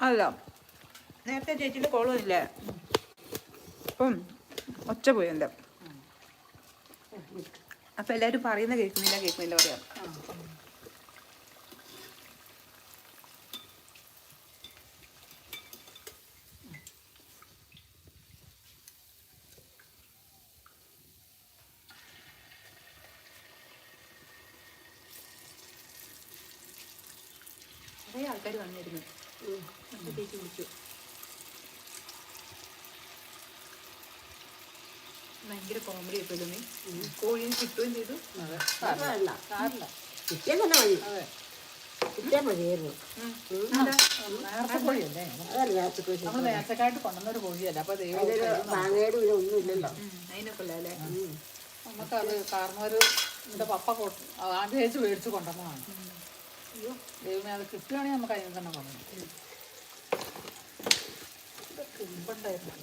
അല്ല. നേരത്തെ ചേച്ചിന്റെ കോളും ഇല്ലേ അപ്പം ഒച്ച പോയി എന്റെ അപ്പം എല്ലാവരും പറയുന്ന കേൾക്കുന്നില്ല കേൾക്കുന്നില്ല പറയാം ആ കുറേ ആൾക്കാർ വന്നിരുന്നു അപ്പം ചേച്ചി വിളിച്ചു ഭയങ്കര ആയിപ്പോലും നീ. കോഴിയും കിട്ടുകയും ചെയ്തു അതെ. സാരമില്ല. സാരില്ല കിട്ടിയാൽ തന്നെ മതി. അതെ. കിട്ടിയാൽ മതിയായിരുന്നു. അതല്ല രാത്രി നമ്മൾ നേരത്തെക്കായിട്ട് കൊണ്ടുവന്നൊരു കോഴിയല്ല? അപ്പൊ മാങ്ങയുടെ പിന്നെ ഒന്നും ഇല്ലല്ലോ. അതിനൊക്കെ അല്ലേ? നമുക്കത് കാരണവര് എന്റെ പപ്പ ആഗ്രഹിച്ച് മേടിച്ച് കൊണ്ടുവന്നതാണ്. അയ്യോ ദൈവമേ അത് കിട്ടുകയാണെങ്കിൽ നമുക്ക് അതിന് തന്നെ കൊണ്ടുവന്നു ഇമ്പണ്ടായിരുന്നു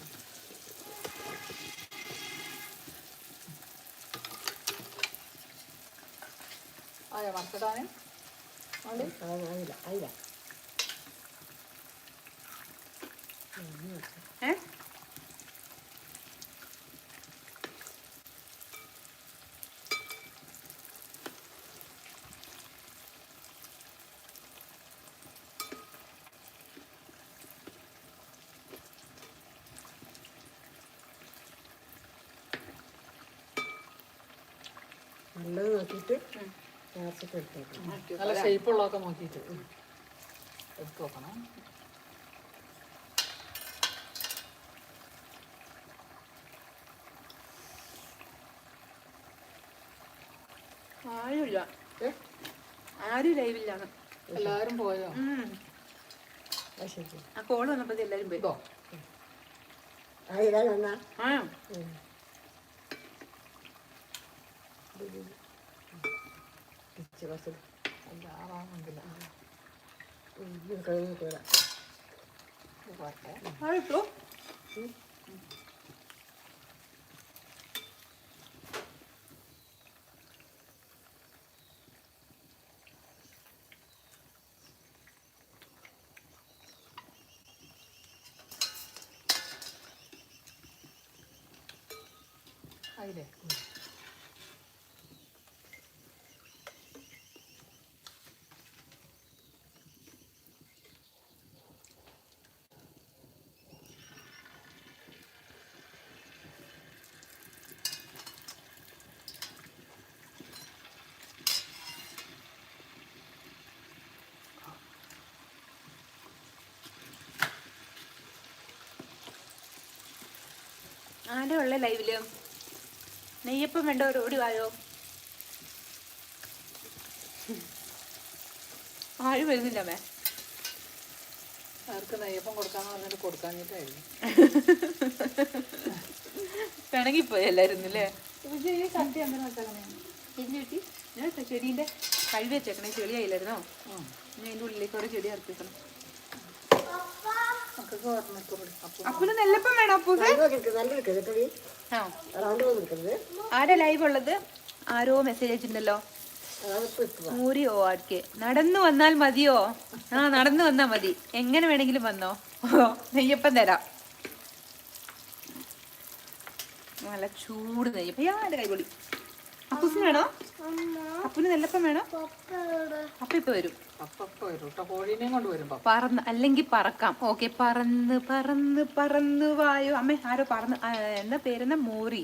ആയോ വറുത്തിടാനേ ആയില്ല ആയില്ല ഏ? നല്ലത് നോക്കിയിട്ട് നേരത്തെ എടുത്തേക്കാം നല്ല ഷേപ്പുള്ളതൊക്കെ നോക്കിയിട്ട് എടുത്ത് വെക്കണം. ആരുമില്ല. ആരും ലൈവില്ലാണ് എല്ലാരും പോയോ? ആ കോൾ വന്നപ്പോ എല്ലാരും പോയി. ഇതോ. ആയില്ല എന്നാ ആ ഇച്ചിരി കുറച്ച് എല്ലാറാണെങ്കില കഴിഞ്ഞിട്ട് വരാം പോട്ടെ ആരാ ഉള്ള ലൈവിൽ. നെയ്യപ്പം വേണ്ടവർ ഒരു ഓടി വായോ? ആരും വരുന്നില്ല മേ ആർക്ക് നെയ്യപ്പം കൊടുക്കാന്ന് പറഞ്ഞിട്ട് കൊടുക്കാഞ്ഞിട്ടായിരുന്നു. പിണങ്ങിപ്പോയി എല്ലാരും അല്ലേ? കത്തി അങ്ങനെ വെച്ചേക്കണേ? എന്ത് പറ്റി ഞാൻ ചെടീന്റെ കഴുകി വെച്ചേക്കണേ ചെളിയായില്ലായിരുന്നോ. ഞാൻ അതിന്റെ ഉള്ളിലേക്ക് ഒരു ചെടി അപ്പം അപ്പൂന് നെല്ലപ്പം വേണം അപ്പൂസ് ആരാ ലൈവ് ഉള്ളത്? ആരോ മെസ്സേജ് അയച്ചിട്ടുണ്ടല്ലോ. മൂരിയോ ആട്ക്കെ നടന്നു വന്നാൽ മതിയോ? ആ നടന്നു വന്നാ മതി. എങ്ങനെ വേണമെങ്കിലും വന്നോ? നെയ്യപ്പം തരാം. നല്ല ചൂട് നെയ്യപ്പം. യാരുടെ കൈപൊളി അപ്പൂസിന് വേണോ അപ്പൂന് നെല്ലപ്പം വേണോ? അപ്പ ഇപ്പൊ വരും. പറന്ന് അല്ലെങ്കിൽ പറക്കാം. ഓക്കെ പറന്ന് പറന്ന് പറന്ന് വായോ. അമ്മ ആരോ പറന്ന് എന്ന എന്താ പേരെന്നാ? മോറി.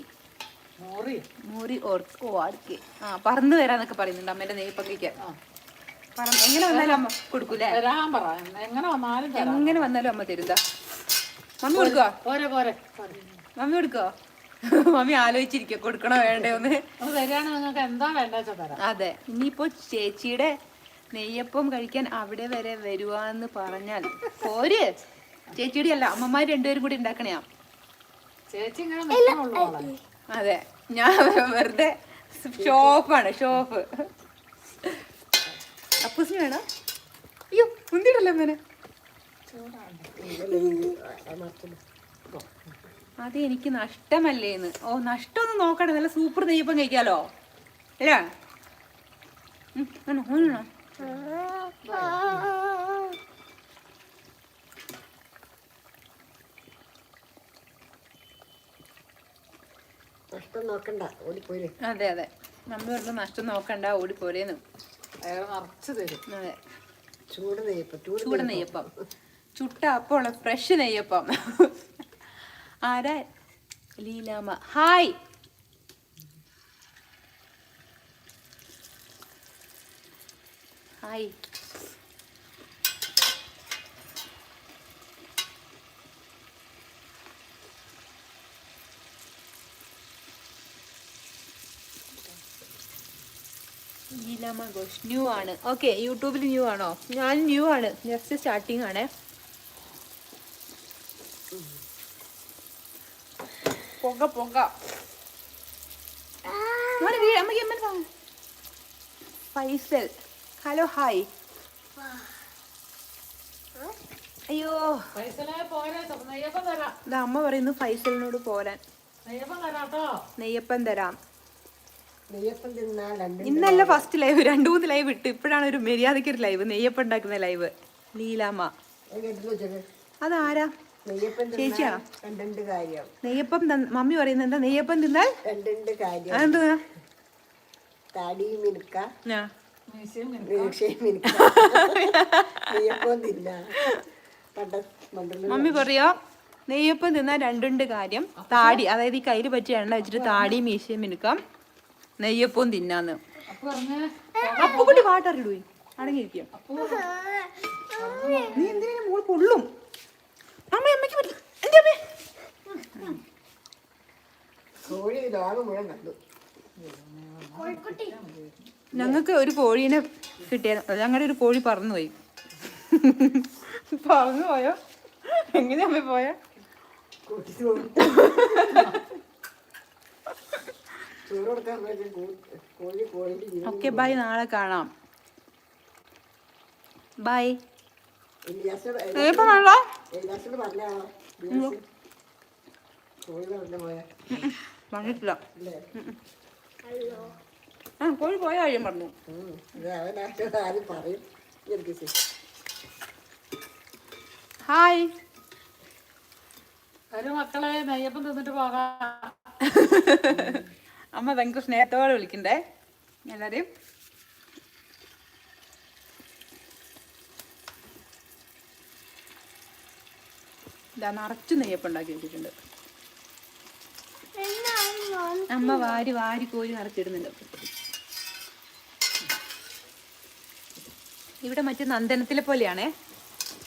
മോറി. മോറി ഓർക്കോ ആർക്കെ? ആ പറന്ന് വരാന്നൊക്കെ പറയുന്നുണ്ട് അമ്മേന്റെ പറന്ന് എങ്ങനെ വന്നാലും അമ്മ കൊടുക്കൂലേ എങ്ങനെ വന്നാലും തരാം. എങ്ങനെ വന്നാലും അമ്മ തരുതാ മമ്മി കൊടുക്കോ പോരെ പോരെ പോരെ. മമ്മി കൊടുക്കോ മമ്മി ആലോചിച്ചിരിക്കും കൊടുക്കണോ വേണ്ടയോന്ന്. അത്. ഇനിയിപ്പോ ചേച്ചിയുടെ നെയ്യപ്പം കഴിക്കാൻ അവിടെ വരെ വരുവാന്ന് പറഞ്ഞാൽ പോര്. ചേച്ചിയുടെ അല്ല അമ്മമാര് രണ്ടുപേരും കൂടി ഉണ്ടാക്കണയാ. ചേച്ചി അതെ. ഞാൻ വെറുതെ ഷോപ്പാണ് ഷോപ്പ്. അപ്പൂസിന് വേണോ? അയ്യോ മുന്തിടല്ലേ മോനെ? അത് എനിക്ക് നഷ്ടമല്ലേന്ന്. ഓ നഷ്ടമൊന്നും നോക്കണ്ട. നല്ല സൂപ്പർ നെയ്യപ്പം കഴിക്കാലോ. അല്ലേ? നോക്കണ്ട. അതെ അതെ. നമ്മൾ വരുമ്പോൾ നഷ്ടം നോക്കണ്ട. ഓടിപ്പോരേന്ന്. ചൂട് നെയ്യപ്പം ചൂട് നെയ്യപ്പം. ചുട്ട അപ്പോൾ ഫ്രഷ് നെയ്യപ്പം. ആരാ? Leelama hi. Hi. Leelamma new ആണ്. ഓക്കെ യൂട്യൂബിൽ ന്യൂ ആണോ? ഞാൻ ന്യൂ ആണ്. ജസ്റ്റ് സ്റ്റാർട്ടിങ് ആണ്. പുക പുക ഫൈസൽ. Hello hi. അയ്യോ. ഇത് അമ്മ പറയുന്നു ഫൈസലിനോട് പോരാൻ. നെയ്യപ്പം തരാം. ഇന്നല്ല ഫസ്റ്റ് ലൈവ് രണ്ടു മൂന്ന് ലൈവ് ഇട്ട്. ഇപ്പോഴാണ് ഒരു മര്യാദയ്ക്ക് ഒരു ലൈവ് നെയ്യപ്പം ഉണ്ടാക്കുന്ന ലൈവ് ലീലാമ്മ. അതാരാ? കാര്യം. നെയ്യപ്പം മമ്മി പറയുന്നത് എന്താ? നെയ്യപ്പം തിന്നാൽ രണ്ടുണ്ട് കാര്യം. അതെന്താ തടിയും മിനുക്ക. മമ്മി പറയോ? നെയ്യപ്പം തിന്നാൽ രണ്ടുണ്ട് കാര്യം. താടി അതായത് ഈ കയ്യിൽ പറ്റിയ എണ്ണ വെച്ചിട്ട് താടി മീശയും മിനുക്കാം നെയ്യപ്പവും തിന്നാന്ന്. അപ്പൊ കൂടി അപ്പുകുട്ടി പാട്ടറിയിടുവേ അടങ്ങിയിരിക്കും അപ്പൊ നീ എന്തിനാ മോൾ പൊള്ളും അമ്മ അമ്മയ്ക്ക് പറ്റി എന്റെ അമ്മേ കോഴി ലോകം മുഴുവൻ കണ്ടു. ഞങ്ങൾക്ക് ഒരു കോഴീനെ കിട്ടിയ ഞങ്ങളുടെ ഒരു കോഴി പറന്നുപോയി. പറന്നു പോയോ? എങ്ങനെയാ അമ്മ പോയ? കോഴി കോഴിന്റെ ഓക്കെ ബൈ നാളെ കാണാം. ബൈ. പറഞ്ഞാണോ കോഴി പറഞ്ഞ പോയാ. പറഞ്ഞിട്ടില്ല ആ കോഴി പോയ കാര്യം പറഞ്ഞു. ഹായ്. മക്കളെ നെയ്യപ്പം തിന്നിട്ട് പോകാം. അമ്മ ഭയങ്കര സ്നേഹത്തോടെ വിളിക്കണ്ടേ? എല്ലാവരെയും ഇതാ നിറച്ച് നെയ്യപ്പം ഉണ്ടാക്കി വെച്ചിട്ടുണ്ട്. അമ്മ വാരി വാരി കോരി നിറച്ചിടുന്നുണ്ട് ഇവിടെ മറ്റേ നന്ദനത്തിലെ പോലെയാണേ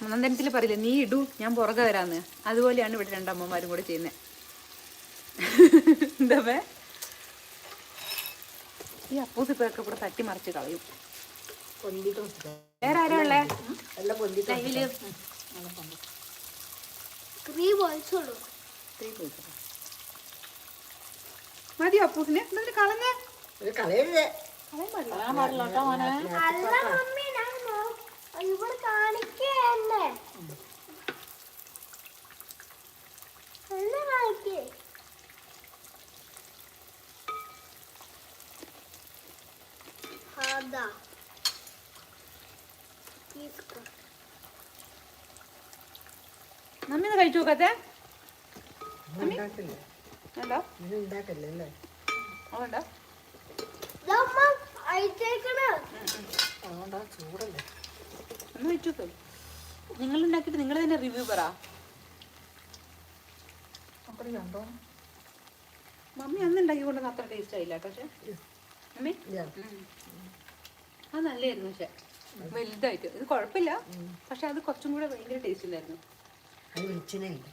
നന്ദനത്തിൽ പറയില്ല നീ ഇടൂ ഞാൻ പുറകെ വരാന്ന് അതുപോലെയാണ് ഇവിടെ രണ്ടമ്മമാരും കൂടെ ചെയ്യുന്നത് എന്താ? ഈ അപ്പൂസിപ്പൊക്കെ ഇവിടെ തട്ടി മറിച്ച് കളയും. വേറെ ആരാ ഉള്ളേ എല്ലാം പൊന്തിട്ട് ലൈവിൽ മതി അപ്പൂസിനെ? എന്നിട്ട് കളഞ്ഞേ? കളയരുതേ. കളയാൻ പാടില്ല പറയാൻ പാടില്ല കേട്ടോ മോനെ. ഇവിടെ കാണിക്കേ കാണിക്കേ അതാ. നമ്മി ഒന്ന് കഴിച്ചു നോക്കത്തെ ഇത് ഉണ്ടാക്കല്ലേ അയച്ചേക്കണ അതുകൊണ്ടാ ചൂടല്ലേ. ഒന്ന് നോക്ക്. നിങ്ങൾ ഉണ്ടാക്കിയിട്ട് നിങ്ങൾ തന്നെ റിവ്യൂ പറ. മക്കൾ കണ്ടോ? മമ്മി അന്ന് ഉണ്ടാക്കി കൊണ്ടുവന്ന അത്ര ടേസ്റ്റ് ആയില്ല കേട്ടോ പക്ഷെ. മമ്മി. അത് നല്ലായിരുന്നു പക്ഷെ. വലുതായിട്ട്. ഇത് കുഴപ്പമില്ല പക്ഷെ അത് കുറച്ചും കൂടെ ഭയങ്കര ടേസ്റ്റ് ഉണ്ടായിരുന്നു അത് വെളിച്ചെണ്ണയില്ല?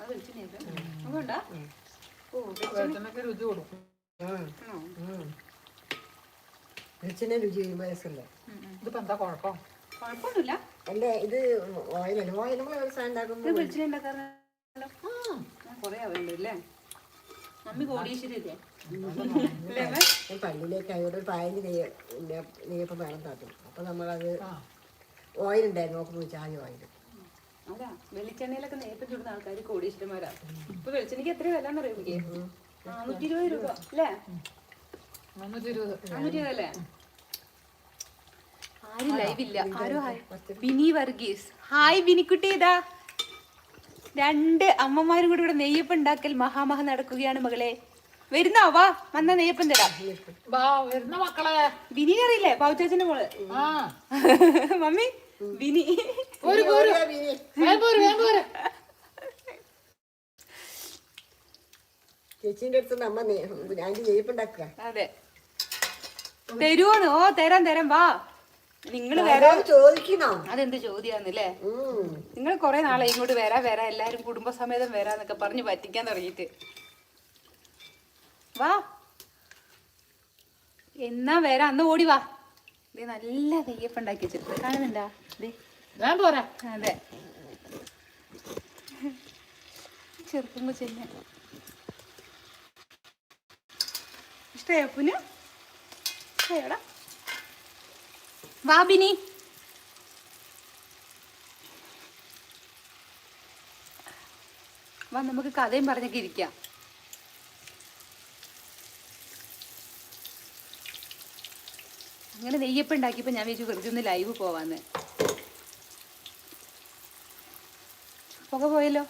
അത് വെളിച്ചെണ്ണയായിരുന്നു. അതുകൊണ്ടാ ഓ വെളിച്ചെണ്ണയ്ക്ക് രുചി കൊടുക്കും. വെളിച്ചെണ്ണ രുചി ചെയ്യുമ്പോൾ രസമല്ലേ ഇതിപ്പോ എന്താ കുഴപ്പം? കുഴപ്പമൊന്നുമില്ല. അല്ല ഇത് ഓയിലല്ലേ ഓയിൽ സാധനം ഉണ്ടാക്കുമ്പോൾ വെളിച്ചെണ്ണ ഉണ്ടാക്കാറുണ്ടല്ലോ കൊറേ മമ്മി പള്ളിയിലേക്ക് ഒരു പായൽ നെയ്യ നെയ്യപ്പം വേണം താത്തും അപ്പൊ നമ്മളത് ഓയിൽ ഉണ്ടായിരുന്നു നോക്കുമ്പോൾ ചായ ഓയിൽ അതാ വെളിച്ചെണ്ണയിലൊക്കെ നേരത്തെ ചുടുന്ന ആൾക്കാർ കോടീശ്വരന്മാരാ. ഇപ്പൊ വെളിച്ചെണ്ണയ്ക്ക് എത്ര വില എന്നറിയോ എനിക്ക്? നാനൂറ്റി ഇരുപത് രൂപ അല്ലേ? മുന്നൂറ്റി ഇരുപത് നാനൂറ്റി ഇരുപത് അല്ലേ ആരും ലൈവില്ല ആരോ ഹായ്. വിനി വർഗീസ്. ഹായ് വിനിക്കുട്ടി ഇതാ. രണ്ട് അമ്മമാരും കൂടി ഇവിടെ നെയ്യപ്പം ഉണ്ടാക്കൽ മഹാമഹ നടക്കുകയാണ് മകളെ. വരുന്നോ? വാ വന്ന നെയ്യപ്പം തരാം. വരുന്ന മക്കളെ? ബിനി അറിയില്ലേ? പൗച്ചാച്ചന്റെ മോൾ. മമ്മി ബിനി ചേച്ചീന്റെ അടുത്ത് നമ്മ അതെ. തരുവോന്ന് ഓ തരാം തരാം. വാ. നിങ്ങൾ വരാ ആരാ ചോദിക്കണോ? അതെന്ത് ചോദ്യാന്നല്ലേ. നിങ്ങൾ കൊറേ നാളെ ഇങ്ങോട്ട് വരാ വരാ. എല്ലാരും കുടുംബസമേതം വരാന്നൊക്കെ പറഞ്ഞ് പറ്റിക്കാൻ തുടങ്ങിയിട്ട്. വാ. എന്നാ വരാ? അന്ന് ഓടി വാ. നല്ല തെയ്യപ്പുണ്ടാക്കി വെച്ചിട്ട് വെച്ചിട്ടുണ്ട്. കാണുന്നുണ്ടാ? ദേ. വേഗം പോരാ. അതെ. ചെറുക്കുമ്പോ ചെല്ല ഇഷ്ടയോ പുനു? ഇഷ്ടയോടാ. വാ ബിനി. വാ നമുക്ക് കഥയും പറഞ്ഞൊക്കെ ഇരിക്കാം. അങ്ങനെ നെയ്യപ്പം ഉണ്ടാക്കിയപ്പോൾ ഞാൻ വിചാരിച്ചു വെറുതെ ഒന്ന് ലൈവ് പോവാന്ന് പുക പോയല്ലോ കുറേ വെറുതെ വെക്കുമ്പോഴേ ഉം. ഏ, കരിഞ്ഞു പോവാ ഉള്ളു പോയല്ലോ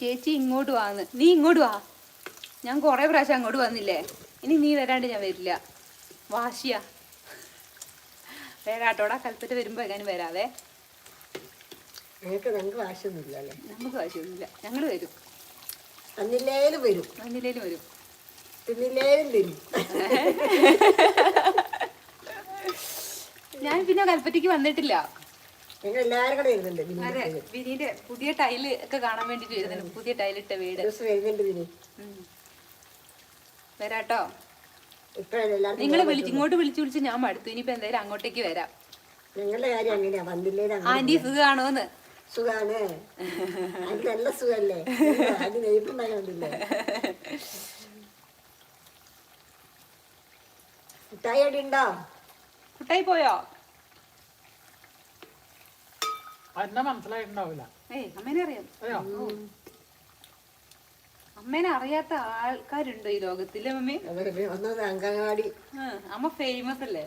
ചേച്ചി ഇങ്ങോട്ട് വാന്ന്. നീ ഇങ്ങോട്ട് വാ. ഞാൻ കുറെ പ്രാവശ്യം അങ്ങോട്ട് വന്നില്ലേ? ഇനി നീ വരാണ്ട് ഞാൻ വരില്ല. വാശിയാ. വരാട്ടോടാ കൽപ്പറ്റ വരുമ്പോ എങ്ങനെ വരാതെ ഞങ്ങൾക്ക് വാശിയൊന്നുമില്ല നമുക്ക് വാശിയൊന്നുമില്ല. ഞങ്ങൾ വരും. വരും. വന്നില്ലേലും വരും. തിന്നില്ലേലും തിന്നും ഞാൻ പിന്നെ കൽപ്പറ്റയ്ക്ക് വന്നിട്ടില്ല. നിങ്ങൾ എല്ലാവരും കൂടെ വരുന്നുണ്ട് അതെ ബിനി വിനീന്റെ പുതിയ ടൈൽ ഒക്കെ കാണാൻ വേണ്ടിട്ട് വരുന്നുണ്ട്. പുതിയ ടൈലിട്ട വീട്. ദിവസം വരുന്നുണ്ട് ബിനി ഉം. വരാട്ടോ. ഇപ്പോഴല്ല എല്ലാവർക്കും നിങ്ങൾ വിളിച്ച് ഇങ്ങോട്ട് വിളിച്ച് വിളിച്ച് ഞാൻ മടുത്തു. ഇനിയിപ്പോ എന്തായാലും അങ്ങോട്ടേക്ക് വരാം. ഞങ്ങളുടെ കാര്യം അങ്ങനെയാ. വന്നില്ലേലും അങ്ങനെ ആന്റി സുഖാണോന്ന്. സുഖാണ്. അത് നല്ല സുഖല്ലേ? അത് നെയ്പ്പുണ്ടാകണ്ടില്ലേ ഉണ്ടോ? കുട്ടായി പോയോ? എന്നെ മനസ്സിലായിട്ടുണ്ടാവില്ല ഏയ് അമ്മേനെ അറിയാം. അറിയോ അമ്മേനെ അറിയാത്ത ആൾക്കാരുണ്ടോ ഈ ലോകത്തിൽ വന്നത് അങ്കങ്ങാടി അമ്മ ഫേമസ് അല്ലേ?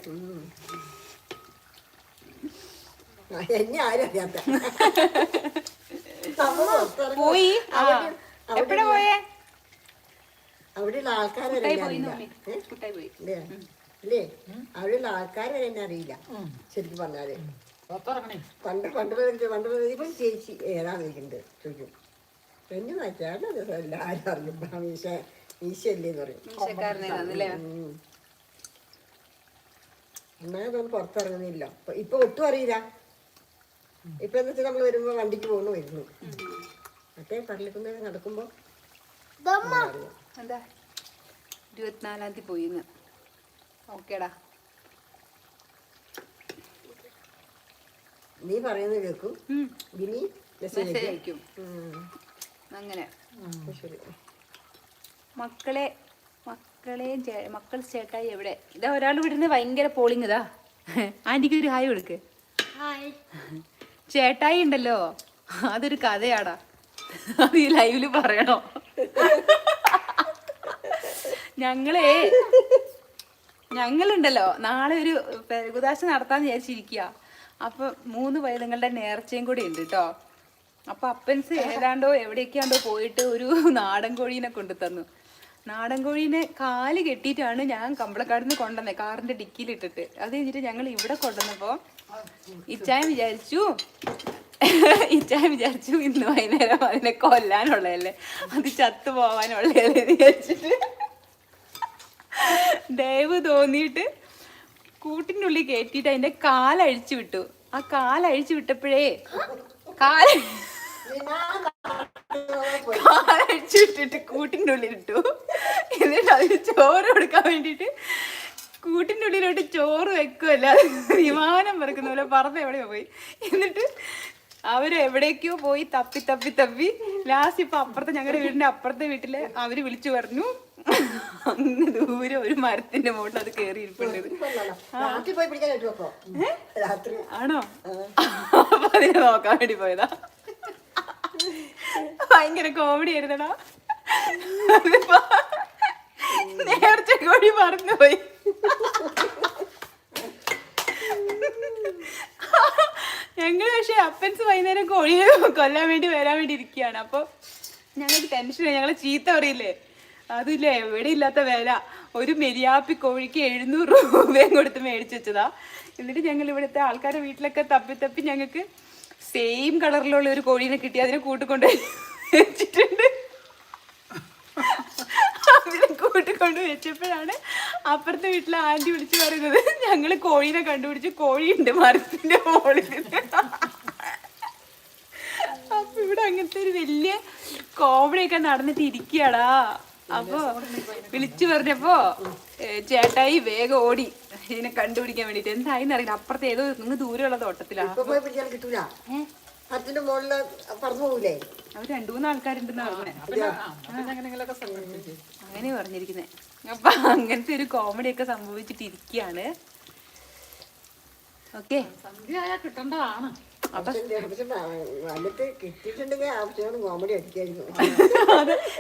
എന്നെ ആരും അറിയാത്ത. പോയി. അവിടെ- എപ്പോഴാ പോയേ? അവിടെയുള്ള ആൾക്കാരെ പോയി ഇല്ലേ അവിടെയുള്ള ആൾക്കാരെ എന്നെ അറിയില്ല. ശരിക്കും പറഞ്ഞാൽ. പണ്ട് പണ്ട് പണ്ട് പേര് ചേച്ചി ഏതാണ് ഇരിക്കുന്നത് ചോദിക്കും. എന്നെ മാറ്റാണ്ട് എല്ലാവരും അറിയും മീശ മീശ മീശയല്ലേന്ന് പറയും. മീശക്കാരനാണല്ലേ ഉം. എന്നാ അതൊന്നും പുറത്തിറങ്ങുന്നില്ല ഇപ്പൊ- ഇപ്പൊ ഒട്ടും അറിയില്ല. ഇപ്പൊ എന്ന് വെച്ചാൽ നമ്മൾ വരുമ്പോ വണ്ടിക്ക് പോകുന്നു വരുന്നു. മറ്റേ പറഞ്ഞിട്ടുണ്ടെങ്കിൽ നടക്കുമ്പോ. എന്താ? ഇരുപത്തിനാലാം തീയതി പോയിന്ന്. ഓക്കേടാ നീ പറയുന്നത് കേൾക്കും. ബിനി മെസ്സേജ് അയക്കും അങ്ങനെ. ശരി. മക്കളെ മക്കളെ മക്കൾ ചേട്ടായി എവിടെ? ഇതാ ഒരാൾ വിടുന്ന ഭയങ്കര പോളിങ് ഇതാ. ആന്റിക്ക് ഒരു ഹായ് കൊടുക്ക്. ചേട്ടായി ഉണ്ടല്ലോ. അതൊരു കഥയാടാ. അത് ഈ ലൈവിൽ പറയണോ? ഞങ്ങളേ ഞങ്ങളുണ്ടല്ലോ. നാളെ ഒരു പെരുകുദാശ നടത്താന്ന് വിചാരിച്ചിരിക്കുക അപ്പൊ മൂന്ന് പൈതങ്ങളുടെ നേർച്ചയും കൂടി ഉണ്ട് കേട്ടോ അപ്പൊ അപ്പൻസ് ഏതാണ്ടോ എവിടെയൊക്കെയാണ്ടോ പോയിട്ട് ഒരു നാടൻ കോഴീനെ കൊണ്ടു തന്നു. നാടൻ കോഴീനെ കാൽ കെട്ടിയിട്ടാണ് ഞാൻ കമ്പളക്കാട് നിന്ന് കൊണ്ടുവന്നത് കാറിന്റെ ഡിക്കിയിലിട്ടിട്ട് അത് കഴിഞ്ഞിട്ട് ഞങ്ങൾ ഇവിടെ കൊണ്ടുവന്നപ്പോ ഇച്ചായ വിചാരിച്ചു ഇച്ചായ വിചാരിച്ചു ഇന്ന് വൈകുന്നേരം അതിനെ കൊല്ലാനുള്ളതല്ലേ. അത് ചത്തു പോവാനുള്ളതല്ലേ വിചാരിച്ചിട്ട്. ദയവ് തോന്നിയിട്ട് കൂട്ടിന്റെ ഉള്ളിൽ കയറ്റിയിട്ട് അതിന്റെ കാലഴിച്ചു വിട്ടു. ആ കാലഴിച്ചു വിട്ടപ്പോഴേ കാല കാലഴിച്ചു വിട്ടിട്ട് കൂട്ടിന്റെ ഉള്ളിൽ ഇട്ടു. എന്നിട്ട് അതിന് ചോറ് കൊടുക്കാൻ വേണ്ടിയിട്ട് കൂട്ടിന്റെ ഉള്ളിലോട്ട് ചോറ് വെക്കുമല്ല വിമാനം പറക്കുന്ന പോലെ പറന്ന് എവിടെയോ പോയി. എന്നിട്ട് അവർ എവിടേക്കോ പോയി തപ്പി തപ്പി തപ്പി. ലാസ്റ്റ് ഇപ്പൊ അപ്പുറത്തെ ഞങ്ങളുടെ വീടിന്റെ അപ്പുറത്തെ വീട്ടിൽ അവർ വിളിച്ചു പറഞ്ഞു. അങ്ങ് ദൂരെ ഒരു മരത്തിന്റെ മുകളിൽ അത് കേറി ആണോ? അപ്പൊ അതിനെ നോക്കാൻ വേണ്ടി പോയതാ. ഭയങ്കര കോമഡി ആയിരുന്നടാ. നേർച്ച കോഴി അപ്പൻസ് പോയി കോഴിയെ കൊല്ലാൻ വേണ്ടി വരാൻ വേണ്ടി ഇരിക്കുകയാണ്. അപ്പോൾ ഞങ്ങൾക്ക് ടെൻഷനായി ഞങ്ങളെ ചീത്ത പറയില്ലേ? അതില്ലേ എവിടെ ഇല്ലാത്ത വില. ഒരു മെരിയാപ്പി കോഴിക്ക് എഴുന്നൂറ് രൂപയും കൊടുത്ത് മേടിച്ചു വെച്ചതാ. എന്നിട്ട് ഞങ്ങൾ ഇവിടുത്തെ ആൾക്കാരുടെ വീട്ടിലൊക്കെ തപ്പി തപ്പി ഞങ്ങൾക്ക് സെയിം കളറിലുള്ള ഒരു കോഴീനെ കിട്ടി. അതിനെ കൂട്ടിക്കൊണ്ട് വെച്ചിട്ടുണ്ട്. അതിനെ കൂട്ടിക്കൊണ്ട് വെച്ചപ്പോഴാണ് അപ്പുറത്തെ വീട്ടിലെ ആന്റി വിളിച്ചു പറയുന്നത് ഞങ്ങൾ കോഴീനെ കണ്ടുപിടിച്ച് കോഴിയുണ്ട് മരത്തിന്റെ മുകളിൽ. അപ്പൊ ഇവിടെ അങ്ങനത്തെ ഒരു വലിയ കോമഡിയൊക്കെ നടന്നിട്ട് ഇരിക്കടാ അപ്പൊ വിളിച്ചു പറഞ്ഞപ്പോ ചേട്ടായി വേഗം ഓടി. ഇതിനെ കണ്ടുപിടിക്കാൻ വേണ്ടിട്ട് എന്തായിന്ന് അറിയില്ല. അപ്പുറത്തെ ഏതോ നിങ്ങൾ ദൂരെയുള്ള തോട്ടത്തിലാ. കിട്ടൂല. മുകളിൽ പറന്നു പോകൂലേ? അവർ രണ്ടു മൂന്ന് ആൾക്കാരുണ്ടെന്ന് പറഞ്ഞേ. അങ്ങനെ പറഞ്ഞിരിക്കുന്നേ. അപ്പൊ അങ്ങനത്തെ ഒരു കോമഡി ഒക്കെ സംഭവിച്ചിട്ടിരിക്കാണ് ഓക്കെ. സന്ധ്യ ആയാൽ കിട്ടേണ്ടതാണ്.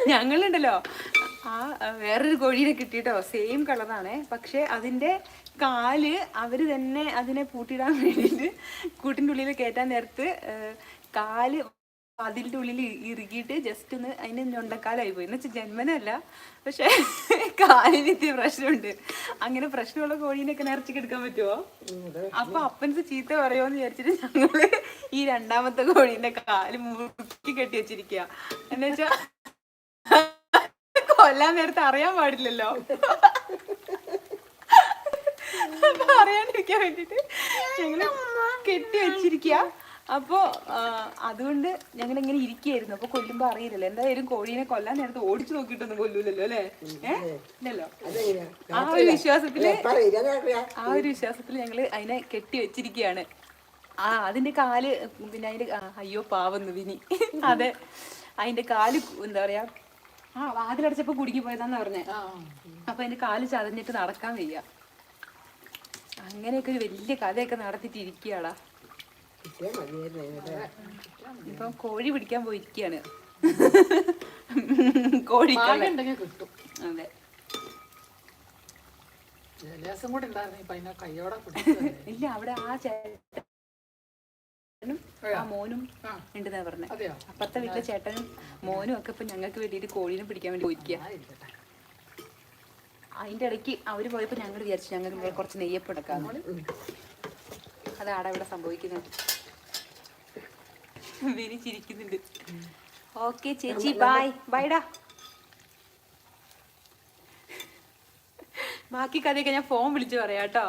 ഞങ്ങളുണ്ടല്ലോ ആ ആ, വേറൊരു കോഴീനെ കിട്ടിയിട്ടോ? സെയിം കളറാണ് പക്ഷെ അതിന്റെ കാൽ അവർ തന്നെ അതിനെ പൂട്ടിയിടാൻ വേണ്ടിയിട്ട് കൂട്ടിന്റെ ഉള്ളിൽ കയറ്റാൻ നേരത്ത് കാൽ അതിന്റെ ഉള്ളിൽ ഇറുകിയിട്ട് ജസ്റ്റ് ഒന്ന് അതിന് ഞൊണ്ടക്കാലായി പോയി. എന്ന് വെച്ചാൽ ജന്മനല്ല പക്ഷെ കാലിന് ഇത്തിരി പ്രശ്നമുണ്ട്. അങ്ങനെ പ്രശ്നമുള്ള കോഴീനൊക്കെ നിറച്ചിക്ക് എടുക്കാൻ പറ്റുമോ അപ്പൊ അപ്പൻസ് ചീത്ത പറയുമോന്ന് വിചാരിച്ചിട്ട് ഞങ്ങൾ ഈ രണ്ടാമത്തെ കോഴീന്റെ കാൽ മുറുക്കി കെട്ടി വെച്ചിരിക്കുക എന്നുവെച്ചാ കൊല്ലാൻ നേരത്തെ അറിയാൻ പാടില്ലല്ലോ. അപ്പൊ അറിയാണ്ടിരിക്കാൻ വേണ്ടിട്ട് ഞങ്ങൾ കെട്ടി വെച്ചിരിക്കുക അപ്പോ അതുകൊണ്ട് ഞങ്ങൾ ഇങ്ങനെ ഇരിക്കുകയായിരുന്നു അപ്പൊ കൊല്ലുമ്പോ അറിയില്ലല്ലോ. എന്തായാലും കോഴീനെ കൊല്ലാൻ നേരത്തെ ഓടിച്ചു നോക്കിയിട്ടൊന്നും കൊല്ലൂലല്ലോ അല്ലേ? ഏഹ് ആ ഒരു വിശ്വാസത്തിൽ ആ ഒരു വിശ്വാസത്തിൽ ഞങ്ങൾ അതിനെ കെട്ടി വെച്ചിരിക്കുകയാണ് ആ അതിന്റെ കാൽ പിന്നെ അതിന്റെ അയ്യോ പാവന്ന് വിനി. അതെ. അതിന്റെ കാൽ എന്താ പറയാ ആ വാതിലടച്ചപ്പോ കുടുങ്ങി പോയതാന്ന് പറഞ്ഞേ. അപ്പൊ അതിന്റെ കാൽ ചതഞ്ഞിട്ട് നടക്കാൻ വയ്യ. അങ്ങനെയൊക്കെ ഒരു വലിയ കഥയൊക്കെ നടത്തിട്ട് ഇരിക്കുകയാടാ മതിയായിരുന്നു ഇവിടെ. കോഴി പിടിക്കാൻ പോയിരിക്കുകയാണ് കോഴി കിട്ടും. അതെ. ജലസം കൂടെ ഉണ്ടായിരുന്നു ഇപ്പൊ അതിനെ കയ്യോടെ ഇല്ല അവിടെ ആ ചേട്ടനും ആ മോനും. ഉണ്ടെന്നാ പറഞ്ഞേ. അതെയോ? അപ്പുറത്തെ വീട്ടിലെ ചേട്ടനും മോനും ഒക്കെ ഇപ്പൊ ഞങ്ങൾക്ക് വേണ്ടിയിട്ട് കോഴീനെ പിടിക്കാൻ വേണ്ടി പോയിരിക്കുക അതിന്റെ ഇടയ്ക്ക് അവർ പോയപ്പോ ഞങ്ങൾ വിചാരിച്ചു ഞങ്ങൾ കുറച്ച് നെയ്യപ്പം എടുക്കാന്ന്. അതാണ് ഇവിടെ സംഭവിക്കുന്നത്. വിരിച്ചിരിക്കുന്നുണ്ട്. ഓക്കെ ചേച്ചി ബായ് ബൈഡാ ബാക്കി കഥയൊക്കെ ഞാൻ ഫോൺ വിളിച്ച് പറയാം കേട്ടോ.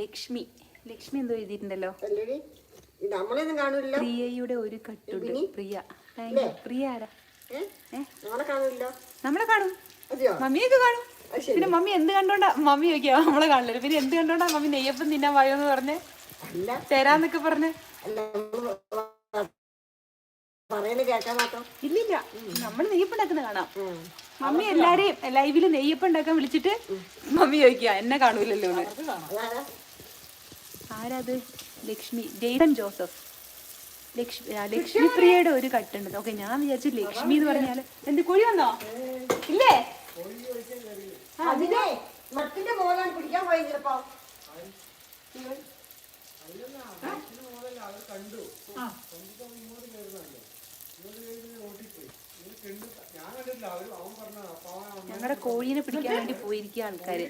ലക്ഷ്മി. ലക്ഷ്മി എന്തോ എഴുതിയിട്ടുണ്ടല്ലോ? നമ്മളൊന്നും കാണൂല്ലോ പ്രിയയുടെ ഒരു കട്ടുണ്ട്. പ്രിയ. താങ്ക് യു പ്രിയ ആരാ? നമ്മളെ കാണും. മമ്മിയൊക്കെ കാണും. പിന്നെ മമ്മി എന്ത് കണ്ടോണ്ടാ മമ്മി ചോദിക്കാ നമ്മളെ കാണില്ല പിന്നെ എന്ത് കണ്ടോണ്ടാ മമ്മി നെയ്യപ്പം തിന്നാൻ വായോന്ന് പറഞ്ഞേ? തരാന്നൊക്കെ പറഞ്ഞേ. ഇല്ലില്ല. നമ്മൾ നെയ്യപ്പം ഉണ്ടാക്കുന്ന കാണാം. മമ്മി എല്ലാരെയും ലൈവിൽ നെയ്യപ്പം ഉണ്ടാക്കാൻ വിളിച്ചിട്ട് മമ്മി ചോദിക്കുക എന്നെ കാണൂലല്ലോ ആരാത്? ലക്ഷ്മി. ജയ്തൻ ജോസഫ്. ലക്ഷ്മി ലക്ഷ്മി പ്രിയയുടെ ഒരു കട്ടുണ്ട്. ഓക്കെ ഞാൻ വിചാരിച്ചു ലക്ഷ്മി എന്ന് പറഞ്ഞാൽ എന്ത് കുഴി വന്നോ? ഇല്ലേ? അതിനെ മത്തിന്റെ മോളാണ് പിടിക്കാൻ പോയത് ചിലപ്പോ. ഞങ്ങളുടെ കോഴിനെ പിടിക്കാൻ വേണ്ടി പോയിരിക്കുക ആൾക്കാര്.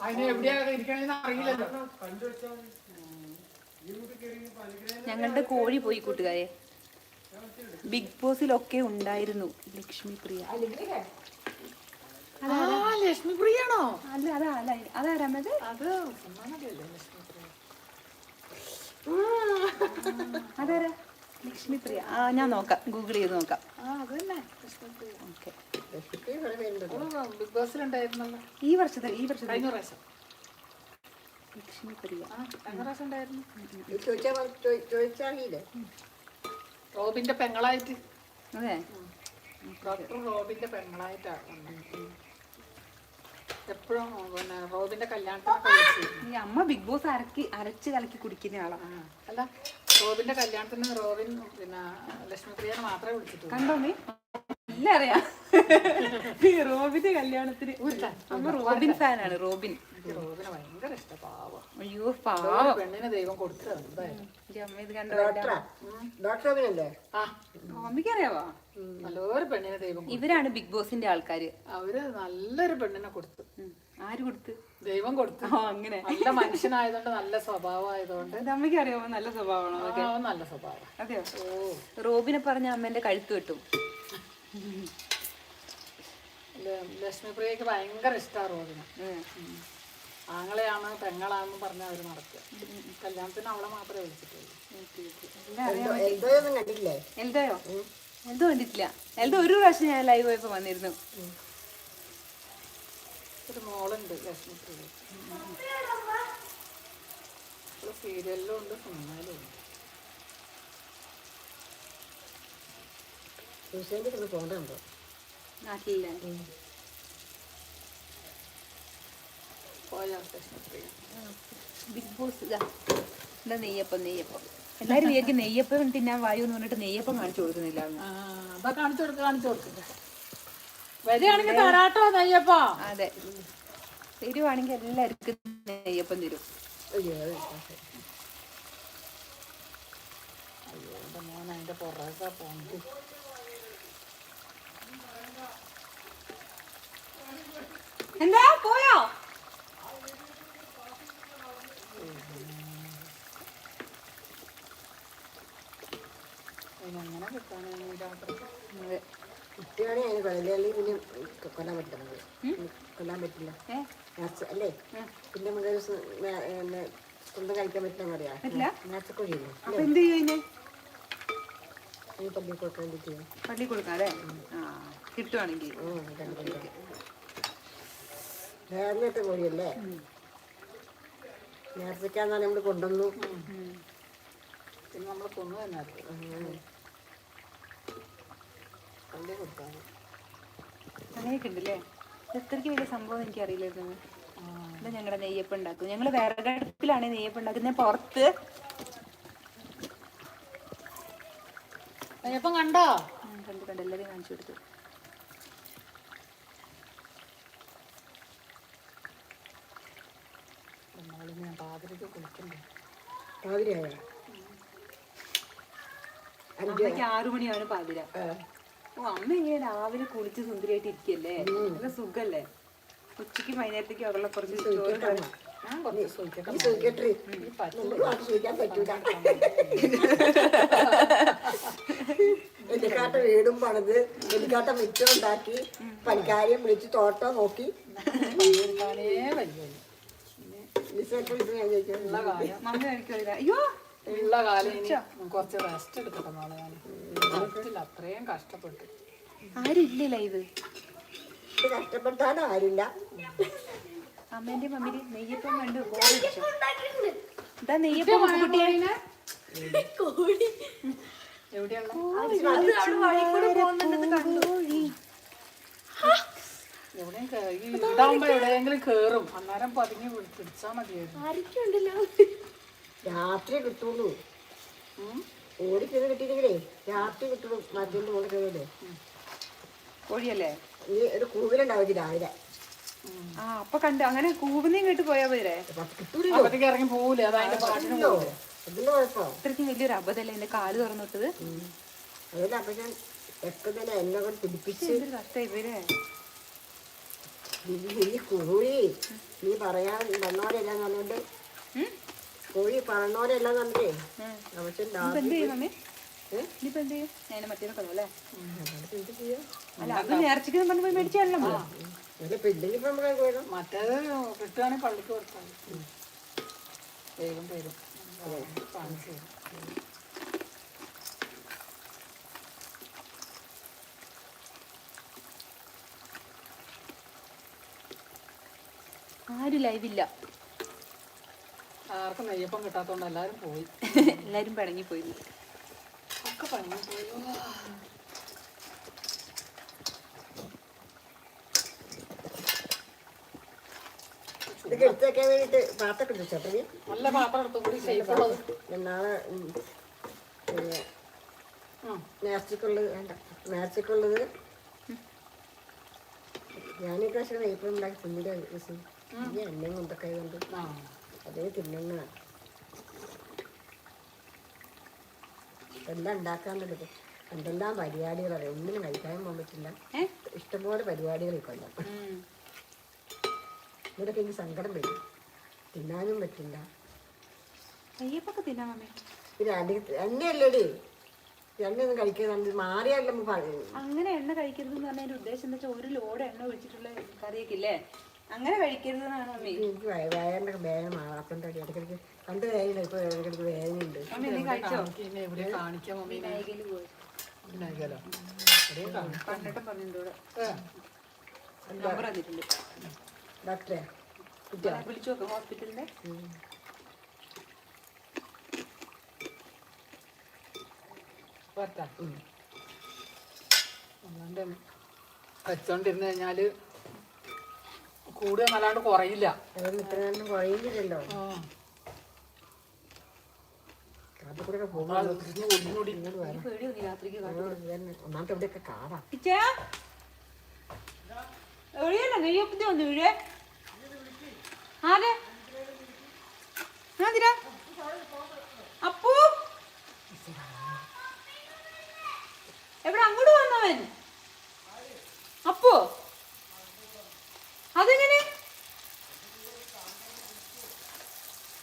അതിന് എവിടെയാ ഇരിക്കണെന്ന് അറിയില്ലല്ലോ. ഞങ്ങളുടെ കോഴി പോയി കൂട്ടുകാരെ. ബിഗ് ബോസിലൊക്കെ ഉണ്ടായിരുന്നു ലക്ഷ്മി പ്രിയ ലക്ഷ്മി പ്രിയാണോ അല്ല അതാ അല്ല അതാരാമത് അത് അതാരാ ലക്ഷ്മി പ്രിയ ആ. ഞാൻ നോക്കാം ഗൂഗിൾ ചെയ്ത് നോക്കാം. ഈ വർഷത്തെ ഈ വർഷത്തെ. കഴിഞ്ഞ പ്രാവശ്യം ലക്ഷ്മി പ്രിയ ആ കഴിഞ്ഞ പ്രാവശ്യം ഉണ്ടായിരുന്നു ഇത് ചോദിച്ചാ പറ- ചോദി- ചോദിച്ചറിയില്ലേ റോബിന്റെ പെങ്ങളായിട്ട്. അതെ. ഡോക്ടർ റോബിന്റെ പെങ്ങളായിട്ടാണ്. എപ്പോഴും പിന്നെ റോബിന്റെ കല്യാണത്തിന് ഈ അമ്മ ബിഗ് ബോസ് അരക്കി അരച്ച് കലക്കി കുടിക്കുന്ന ആളാ. ആ, അല്ല റോബിന്റെ കല്യാണത്തിന് റോബിൻ പിന്നെ ലക്ഷ്മിപ്രിയനെ മാത്രമേ വിളിച്ചിട്ടുള്ളൂ. കണ്ടോ നീ? എല്ലാം അറിയാം റോബിന്റെ കല്യാണത്തിന് അമ്മ റോബിൻ ഫാനാണ് റോബിൻ. റോബിനെ ഭയങ്കര ഇഷ്ടം പാവം. അയ്യോ പാവം. പെണ്ണിനെ ദൈവം എന്തായാലും. ഇത് കണ്ടോ അമ്മയ്ക്കറിയാവോ? നല്ലൊരു പെണ്ണിനെ ദൈവം. ഇവരാണ് ബിഗ് ബോസിന്റെ ആൾക്കാര്. അവർ നല്ലൊരു പെണ്ണിനെ കൊടുത്തു. ആര് കൊടുത്ത്? ദൈവം കൊടുത്തു. അങ്ങനെ. നല്ല മനുഷ്യനായതുകൊണ്ട് നല്ല സ്വഭാവമായതുകൊണ്ട്. ആയതുകൊണ്ട് അമ്മയ്ക്ക് അറിയാമോ നല്ല സ്വഭാവമാണോ നല്ല സ്വഭാവം. അതെയോ? ഓ. റോബിനെ പറഞ്ഞ അമ്മേന്റെ കഴുത്ത് കിട്ടും ലക്ഷ്മിപ്രിയക്ക് ഭയങ്കര ഇഷ്ടമാണ് റോബിനെ. ആങ്ങളെയാണ് പെങ്ങളാണെന്ന് പറഞ്ഞ അവർ നടക്കുക. കല്യാണത്തിന് അവളെ മാത്രമേ വിളിച്ചിട്ടുള്ളൂ. കണ്ടില്ലേ എന്തോ കണ്ടിട്ടില്ല? ഒരു പ്രാവശ്യം ഞാൻ ലൈവ് പോയപ്പോ വന്നിരുന്നു. ഒരു മോളുണ്ട് ലക്ഷ്മിപ്രിയ സീരിയലിലും ഉണ്ട് സിനിമയിലും ഉണ്ട് പോകണ്ടോ നാട്ടിലില്ല പോയാ ലക്ഷ്മിപ്രിയ ബിഗ് ബോസ് എന്താ നെയ്യപ്പം നെയ്യപ്പം എല്ലാരും വിചാരിക്കും നെയ്യപ്പം തിന്നാൻ വായു എന്ന് പറഞ്ഞിട്ട് നെയ്യപ്പം കാണിച്ചു കൊടുക്കുന്നില്ല. കാണിച്ചു കൊടുക്ക കാണിച്ചു കൊടുക്കുക വരികയാണെങ്കിൽ തരാട്ടോ നെയ്യപ്പാ. അതെ. തരുവാണെങ്കിൽ എല്ലാവർക്കും നെയ്യപ്പം തരും. പുറകെ പോണ്ട് എന്താ? പോയോ? അതിനെങ്ങനെ കിട്ടാനാണ് ഈ രാത്രി അതെ. കുട്ടിയാണെ അതിന് കൊല്ലല്ലേ അല്ലെങ്കിൽ പിന്നെ കൊല്ലാൻ പറ്റില്ല കൊല്ലാൻ പറ്റില്ല. അല്ലേ? പിന്നെ നമുക്ക് ഒരു സ് പിന്നെ സ്വന്തം കഴിക്കാൻ പറ്റില്ലെന്ന് അറിയാം പറ്റില്ല? നേർച്ചക്കൊഴിയില്ലേ അപ്പൊ എന്ത് ചെയ്യും അതിന്? ഈ പള്ളി കൊടുക്കാൻ വേണ്ടിയിട്ട് പള്ളി കൊടുക്കാം അല്ലേ? ആ കിട്ടുവാണെങ്കിൽ. നേർന്നിട്ട് കോഴിയല്ലേ? നേർച്ചയ്ക്കാന്നാണ് നമ്മൾ കൊണ്ടുവന്നു. പിന്നെ നമ്മൾ കൊന്നു പള്ളി കൊടുത്താൽ. അങ്ങനെയൊക്കെ ഉണ്ടല്ലേ എത്രയ്ക്ക് വലിയ സംഭവം എനിക്ക് അറിയില്ലായിരുന്നു ഇത് ഞങ്ങളുടെ നെയ്യപ്പം ഉണ്ടാക്കും ഞങ്ങൾ വിറകടുപ്പിലാണ് നെയ്യപ്പം ഉണ്ടാക്കുന്നത്. പുറത്ത് നെയ്യപ്പം കണ്ടോ? കണ്ടു കണ്ടു. എല്ലാവരും കാണിച്ചു കൊടുത്തു. ആറുമണിയാണ് ഞാൻ പാതിരക്ക് കുളിക്കണ്ടേ? പാതിരിയായ? അമ്മയ്ക്ക് ആറു മണിയാണ് പാതിര. ഓ അമ്മ ഇങ്ങനെ രാവിലെ കുളിച്ച് സുന്ദരിയായിട്ട് ഇരിക്കല്ലേ? നല്ല സുഖല്ലേ? ഉച്ചയ്ക്ക് വൈകുന്നേരത്തേക്ക് അവരുടെ കുറച്ച് ചോറ് കറി എലിക്കാട്ട വീടും പണിത് എലിക്കാട്ട മിച്ചം ഉണ്ടാക്കി പണിക്കാരെയും വിളിച്ച് തോട്ടം നോക്കി. ഞാൻ അയ്യോ ഉള്ള കാലം ഇനി കുറച്ച് റെസ്റ്റ് എടുക്കട്ടെ നാളെ ഞാൻ. അത്രയും കഷ്ടപ്പെട്ടു. ആരില്ലേ ലൈവ് ഇത് കഷ്ടപ്പെട്ടാലും ആരില്ല അമ്മേന്റെ മമ്മിക്ക് നെയ്യപ്പം കണ്ടു ഇതാ നെയ്യപ്പം കുട്ടിയെ? എവിടെയുള്ള? എവിടെയും കേ- ഈ ഇതാവുമ്പോ എവിടെയെങ്കിലും കേറും. അന്നേരം പതുങ്ങി പിടി- പിടിച്ചാ മതിയായിരുന്നു. രാത്രി കിട്ടുള്ളൂ. ഓടിക്കത് കിട്ടിയില്ലെങ്കിലേ രാത്രി കിട്ടുള്ളൂ മദ്യന്റെ മുകളിൽ കയറിയല്ലേ കോഴിയല്ലേ? ഈ ഒരു കൂവിലുണ്ടാവും രാവിലെ. ആ അപ്പൊ കണ്ടു അങ്ങനെ കൂവിനെയും കേട്ട് പോയാ പോരെ? കിട്ടൂലോ ഇറങ്ങി പോകൂലേ അതായത് അതിന്റെ പാട്ടിന് അതിന്റെ അത്രയ്ക്കും വലിയൊരു അബദ്ധല്ലേ എന്റെ കാൽ തുറന്നിട്ടത് അപ്പൊ ഞാൻ ഒക്കെ തന്നെ എന്നെ കൊണ്ട് പിടിപ്പിച്ച് എന്തൊരു കഷ്ടം ഇവരെ ഈ- ഈ നീ പറയാൻ വന്നോരെല്ലാം പറഞ്ഞോണ്ട് ഉം? കോഴി പറഞ്ഞോരെല്ലാം നമുക്ക് മറ്റേത് കിട്ടുകയാണെങ്കിൽ പള്ളിക്ക് കൊടുത്താൽ. തരും. കാണിച്ചു തരും ആരും ലൈവില്ല ആർക്കും നെയ്യപ്പം കിട്ടാത്തോണ്ട് എല്ലാരും പോയി. എല്ലാരും പിണങ്ങി പോയി ഒക്കെ പണി പോയി ഇതൊക്കെ എടുത്തേക്കാൻ വേണ്ടിട്ട് പാത്തൊക്കെ ചോട്ടെ നീ നല്ല പാത്രം എടുത്തും കൂടി ഷേപ്പുള്ളത് ഞാൻ നാളെ ഉം, പിന്നെ ഉം. നേർച്ചക്കുള്ളത് വേണ്ട. നേർച്ചക്കുള്ളത് ഞാൻ ഈ പ്രാവശ്യം നെയ്പ്പം ഉണ്ടാക്കി തിന്നിട്ട് എന്നെ എണ്ണയും കൊണ്ടൊക്കെ കൊണ്ട് ആ. അതേ തിന്നുന്ന എന്താ ഉണ്ടാക്കാന്നുള്ളത് എന്തെല്ലാം പരിപാടികളറിയാം ഒന്നിനും കഴിക്കാനും പോകാൻ പറ്റില്ല? ഇഷ്ടംപോലെ പരിപാടികൾ കൊല്ലം ഉം. ഇനി എനിക്ക് സങ്കടം വരും. തിന്നാനും പറ്റില്ല. പിന്നെ എണ്ണയല്ലേടി? എണ്ണയൊന്നും കഴിക്കാൻ മാറിയല്ല നമുക്ക് അങ്ങനെ എണ്ണ പറഞ്ഞതിന്റെ ഉദ്ദേശം എന്താ വെച്ചാൽ ഒരു ലോഡ് എണ്ണ ഒഴിച്ചിട്ടുള്ള കറിയൊക്കെ ഇല്ലേ? അങ്ങനെ കഴിക്കരുതെന്നാണ് മമ്മി എനിക്ക് വയ- വയറിന്റെ വേദന മാറാത്തോണ്ട് അടി ഇടയ്ക്കിടയ്ക്ക് പണ്ട് വേദന ഇപ്പോൾ ഇടയ്ക്കിടയ്ക്ക് വേദനയുണ്ട്. മമ്മി നീ കഴിച്ചോ? മമ്മി പോയി. വിനായികല്ലോ എവിടെയും കാണിക്കാം. പണ്ടിട്ടും പറഞ്ഞിട്ടുണ്ട് നമ്പർ തന്നിട്ടുണ്ട്. ഡോക്ടറെ കിട്ടിയോ? വിളിച്ചു നോക്കാം ഹോസ്പിറ്റലിന്റെ. അല്ലാണ്ട് വെച്ചോണ്ടിരുന്ന് കഴിഞ്ഞാൽ കൂടുക നല്ലാണ്ട് കുറയില്ല. അതൊന്നും ഇത്ര ഒന്നാമത്തെ ഇവിടെയൊക്കെ കാടാ ഇച്ചാ. എവിടെയല്ല നെയ്യപ്പത്തി വന്നു ഇവിടെ ആരെ? ആതിരാ അപ്പൂ. എവിടെ അങ്ങോട്ട് വന്നവൻ? അപ്പു. അതെങ്ങനെ?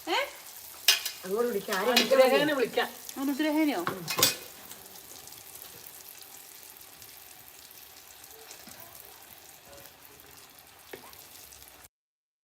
ഏ? അങ്ങോട്ട്